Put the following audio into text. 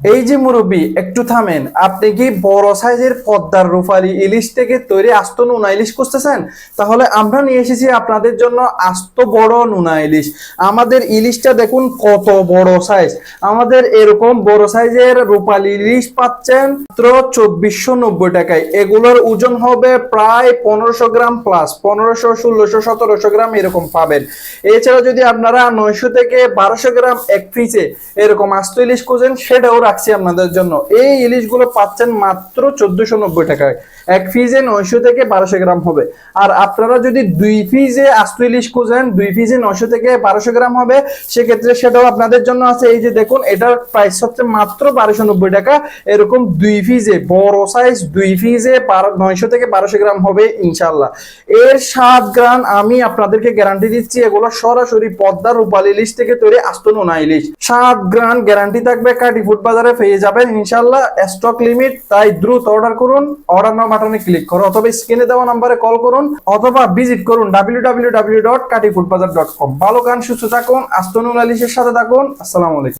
এই যে মুরব্বী, একটু থামেন। আপনি কি বড় সাইজের পদ্মার রূপালী ইলিশ থেকে তৈরি আস্ত নুনা ইলিশ করতেছেন তাহলে আমরা নিয়ে এসেছি আপনাদের জন্য আস্ত বড় নুনা ইলিশ। আমাদের ইলিশটা দেখুন কত বড় সাইজ। আমাদের এরকম বড় সাইজের রুপালি ইলিশ পাচ্ছেন মাত্র চব্বিশশো নব্বই টাকায়। এগুলোর ওজন হবে প্রায় পনেরোশো গ্রাম প্লাস পনেরোশো, ষোলোশো, সতেরোশো গ্রাম এরকম পাবেন। এছাড়া যদি আপনারা নয়শো থেকে বারোশো গ্রাম এক পিসে এরকম আস্ত ইলিশ খুঁজেন, সেটাও রাখছি আপনাদের জন্য। এই ইলিশগুলো পাচ্ছেন মাত্র চোদ্দশো নব্বই টাকায়। এক পিসে নয়শো থেকে বারোশো গ্রাম হবে। আর আপনারা যদি দুই পিসে আস্ত ইলিশ খুঁজেন, দুই পিসে নয়শো থেকে বারোশো গ্রাম হবে। সেক্ষেত্রে সেটাও আপনাদের জন্য আছে। এই যে দেখুন, এটার প্রাইস হচ্ছে মাত্র বারোশো নব্বই টাকা। এরকম দুই ফিজে, বড় সাইজ দুই পিসে নয়শো থেকে বারোশো গ্রাম হবে ইনশাল্লাহ এর সাত গ্রাম আমি আপনাদেরকে গ্যারান্টি দিচ্ছি, এগুলো সরাসরি পদ্মা রূপালী ইলিশ থেকে তৈরি আস্ত নোনা ইলিশ। সাত গ্রাম গ্যারান্টি থাকবে, কাটি ফুড বাজারে পেয়ে যাবেন ইনশাল্লাহ স্টক লিমিট তাই দ্রুত অর্ডার করুন অর্ডার নাও বাটনে ক্লিক করুন, অথবা স্ক্রিনে দেওয়া নাম্বারে কল করুন, অথবা ভিজিট করুন ডাব্লিউ ডাব্লিউ ডাব্লিউ ডট কাটি ডট ভালো গান, সুস্থ থাকুন আস্তনুল আলিসের সাথে থাকুন, আসসালামু আলাইকুম।